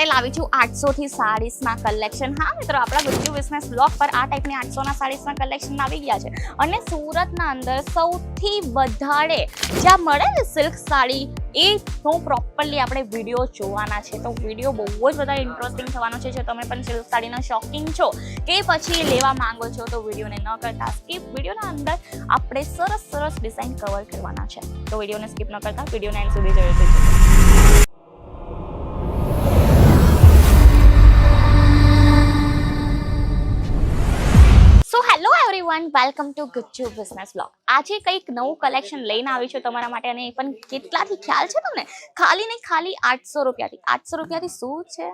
માટે લાવી છું આઠસો થી સાડીસના કલેક્શન હા, મિત્રો, આપણા ગુજ્જુ બિઝનેસ બ્લોગ પર આ ટાઈપની આઠસોના સાડીસના કલેક્શન આવી ગયા છે. અને સુરતના અંદર સૌથી વધારે જ્યાં મળે ને સિલ્ક સાડી એ તો પ્રોપરલી આપણે વીડિયો જોવાના છે. તો વીડિયો બહુ જ વધારે ઇન્ટરેસ્ટિંગ થવાનો છે. જો તમે પણ સિલ્ક સાડીના શોખીન છો કે પછી લેવા માંગો છો, તો વિડીયોને ન કરતા સ્કીપ વિડીયોના અંદર આપણે સરસ સરસ ડિઝાઇન કવર કરવાના છે. તો વિડીયોને સ્કીપ ન કરતા વિડીયોને એન્ડ સુધી જોઈ so hello everyone, welcome to Gujju business blog. આજે કંઈક નવું કલેક્શન લઈને આવી છું તમારા માટે અને એ પણ કેટલાથી ખ્યાલ છે તમને? ખાલી ને ખાલી આઠસો રૂપિયાથી. આઠસો રૂપિયાથી શું છે?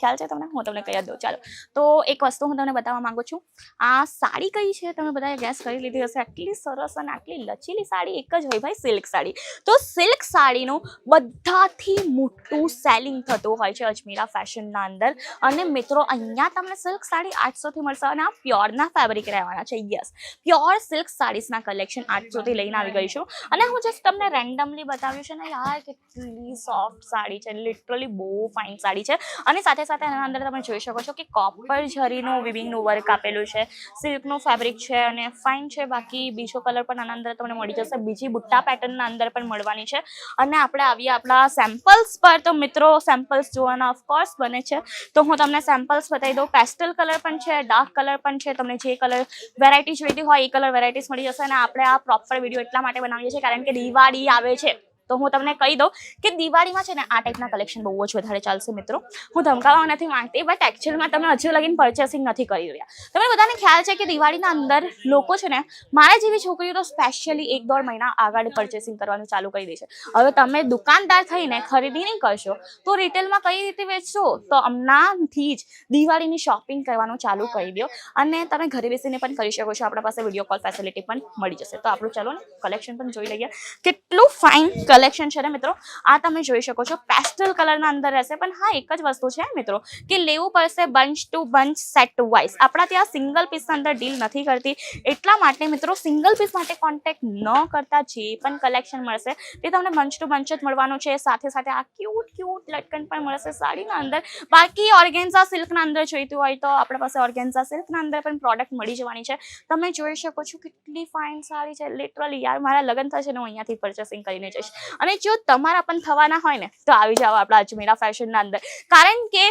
ખ્યાલ છે તમને? હું તમને કહી દઉં. ચાલો. તો એક વસ્તુ હું તમને બતાવવા માંગુ છું. આ સાડી કઈ છે? તમે બધાએ ગેસ કરી લીધી હશે. આટલી સરસ અને આટલી લચીલી સાડી, એક જ હોય ભાઈ સિલ્ક સાડી. તો સિલ્ક સાડીનું બધાથી મોટું સેલિંગ થતું હોય છે અજમીરા ફેશનના અંદર. અને મિત્રો, અહીંયા તમને સિલ્ક સાડી આઠસોથી મળશે અને આ પ્યોરના ફેબ્રિક રહેવાના છે. યસ પ્યોર સિલ્ક સાડીસના કલેક્શન આઠસોથી લઈને આવી ગઈ છું. અને હું જસ્ટ તમને રેન્ડમલી બતાવ્યું છે ને, યાર કેટલી સોફ્ટ સાડી છે. લિટરલી બહુ ફાઇન સાડી છે. અને સાથે સાથે એના અંદર તમે જોઈ શકો છો કે કોપર ઝરીનું વિવિંગનું વર્ક આપેલું છે. સિલ્કનું ફેબ્રિક છે અને ફાઇન છે. બાકી બીજો કલર પણ આના અંદર તમને મળી જશે. બીજી બુટ્ટા પેટર્નના અંદર પણ મળવાની છે. અને આપણે આવીએ આપણા સેમ્પલ્સ પર. તો મિત્રો સેમ્પલ્સ જોવાના ઓફકોર્સ બને છે. તો હું તમને સેમ્પલ્સ બતાવી દઉં. પેસ્ટલ કલર પણ છે ડાર્ક કલર પણ છે. તમને જે કલર વેરાયટી જોઈતી હોય, એ કલર વેરાયટીઝ મળી જશે. અને આપણે આ પ્રોપર વીડિયો એટલા માટે બનાવીએ છીએ. કારણ કે દિવાળી આવે છે. તો હું તમને કહી દઉં કે દિવાળીમાં છે ને આ ટાઈપના કલેક્શન બહુ જ વધારે ચાલશે મિત્રો. હું ધમકાવવા નથી માંગતી બટ એકચ્યુઅલમાં તમે હજુ લગીને પરચેસિંગ નથી કરી રહ્યા. તમને બધાને ખ્યાલ છે કે દિવાળીના અંદર લોકો છે ને મારા જેવી છોકરીઓ તો સ્પેશિયલી એક દોઢ મહિના આગળ પરચેસિંગ કરવાનું ચાલુ કરી દે છે. હવે તમે દુકાનદાર થઈને ખરીદી નહીં કરશો, તો રિટેલમાં કઈ રીતે વેચશો? તો હમણાંથી જ દિવાળીની શોપિંગ કરવાનું ચાલુ કરી દો અને તમે ઘરે બેસીને પણ કરી શકો છો. આપણા પાસે વીડિયો કોલ ફેસિલિટી પણ મળી જશે. તો આપણું ચાલો ને કલેક્શન પણ જોઈ લઈએ. કેટલું ફાઇન કલેક્શન છે ને મિત્રો? આ તમે જોઈ શકો છો. પેસ્ટલ કલરના અંદર રહેશે, પણ હા, એક જ વસ્તુ છે, મિત્રો, કે લેવું પડશે bunch to bunch set wise આપણા ત્યાં સિંગલ પીસ અંદર ડીલ નથી કરતી. એટલા માટે, મિત્રો સિંગલ પીસ માટે કોન્ટેક્ટ ન કરતા જે પણ કલેક્શન મળશે, તે તમને બંચ ટુ બંચ જ મળવાનું છે. સાથે સાથે આ ક્યુટ ક્યુટ લટકન પણ મળશે સાડીના અંદર. બાકી ઓર્ગેન્ઝા સિલ્કના અંદર જોઈતું હોય તો આપણા પાસે ઓર્ગેન્ઝા સિલ્કના અંદર પણ પ્રોડક્ટ મળી જવાની છે. તમે જોઈ શકો છો કેટલી ફાઇન સાડી છે. લિટરલી યાર, મારા લગ્ન થશે ને હું અહીંયાથી પરચેસિંગ કરીને જઈશ. અને જો તમારા પણ થવાના હોય ને, તો આવી જાઓ આપણા અજમેરા ફેશનના અંદર. કારણ કે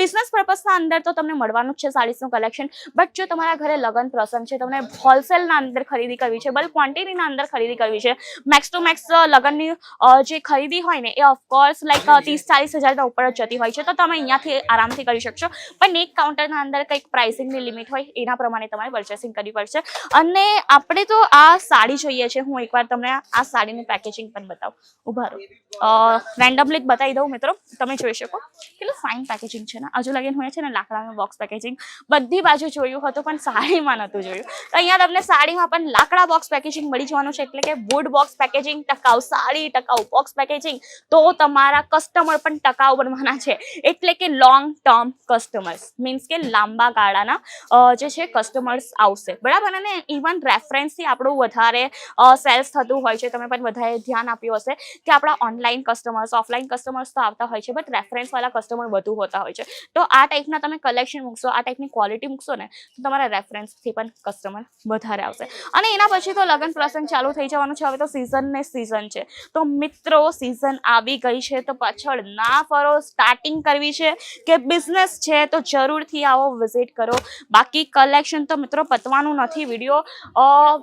બિઝનેસ પર્પઝના અંદર તો તમને મળવાનું જ છે સાડીસનું કલેક્શન બટ જો તમારા ઘરે લગ્ન પ્રસંગ છે, તમને હોલસેલના અંદર ખરીદી કરવી છે બલ્ક ક્વોન્ટિટીના અંદર ખરીદી કરવી છે મેક્સ ટુ મેક્સ લગ્નની જે ખરીદી હોય ને, એ ઓફકોર્સ લાઈક ત્રીસ ચાલીસ હજારના ઉપર જ જતી હોય છે. તો તમે અહીંયાથી આરામથી કરી શકશો. પણ એક કાઉન્ટરના અંદર કંઈક પ્રાઇસિંગની લિમિટ હોય, એના પ્રમાણે તમારે પરચેસિંગ કરવી પડશે. અને આપણે તો આ સાડી જોઈએ છે. હું એકવાર તમને આ સાડીની પેકેજિંગ પણ બતાવું. ઊભા રહો. રેન્ડમલી જ બતાવી દઉં મિત્રો. તમે જોઈ શકો. કેટલું ફાઇન પેકેજિંગ છે ને. હજુ લગીને હોય છે ને લાકડાનું બોક્સ પેકેજિંગ બધી બાજુ જોયું હતું, પણ સાડીમાં નહોતું જોયું. તો અહીંયા તમને સાડીમાં પણ લાકડા બોક્સ પેકેજિંગ મળી જવાનું છે. એટલે કે વુડ બોક્સ પેકેજિંગ ટકાઉ સાડી, ટકાઉ બોક્સ પેકેજિંગ તો તમારા કસ્ટમર પણ ટકાઉ બનવાના છે. એટલે કે લોંગ ટર્મ કસ્ટમર્સ મીન્સ કે લાંબા ગાળાના જે છે કસ્ટમર્સ આવશે. બરાબર? અને ઇવન રેફરન્સથી આપણું વધારે સેલ્સ થતું હોય છે. તમે પણ વધારે ધ્યાન આપ્યું હશે કે આપણા ઓનલાઈન કસ્ટમર્સ ઓફલાઈન કસ્ટમર્સ તો આવતા હોય છે બટ રેફરન્સવાળા કસ્ટમર વધુ હોતા હોય છે. તો આ ટાઈપના તમે કલેક્શન મૂકશો, આ ટાઈપની ક્વોલિટી મૂકશો ને, તો તમારા રેફરન્સથી પણ કસ્ટમર વધારે આવશે. અને એના પછી તો લગ્ન પ્રસંગ ચાલુ થઈ જવાનું છે, હવે તો સિઝન ને સિઝન છે. તો મિત્રો સિઝન આવી ગઈ છે, તો પાછળ ના ફરો સ્ટાર્ટિંગ કરવી છે કે બિઝનેસ છે, તો જરૂરથી આવો વિઝિટ કરો. બાકી કલેક્શન તો મિત્રો પતવાનું નથી વીડિયો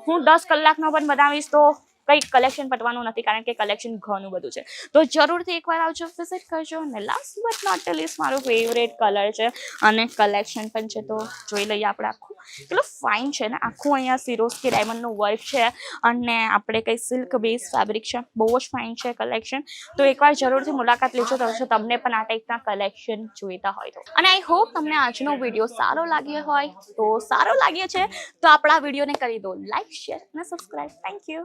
હું દસ કલાકનો પણ બનાવીશ તો કંઈક કલેક્શન પટવાનું નથી, કારણ કે કલેક્શન ઘણું બધું છે. તો જરૂરથી એકવાર આવજો વિઝિટ કરજો અને લાસ્ટ બટ નોટ લિસ્ટ મારો ફેવરેટ કલર છે અને કલેક્શન પણ છે, તો જોઈ લઈએ આપણે આખું. કેટલું ફાઇન છે ને, આખું અહીંયા સિરોસ્કી ડાયમંડનું વર્ક છે અને આપણે કંઈ સિલ્ક બેઝ ફેબ્રિક છે, બહુ જ ફાઇન છે કલેક્શન તો એકવાર જરૂરથી મુલાકાત લેજો, તો તમને પણ આ ટાઈપના કલેક્શન જોઈતા હોય તો. અને આઈ હોપ તમને આજનો વીડિયો સારો લાગ્યો હોય. તો સારો લાગ્યો છે, તો આપણા વિડીયોને કરી દો. લાઈક શેર અને સબસ્ક્રાઈબ થેન્ક યુ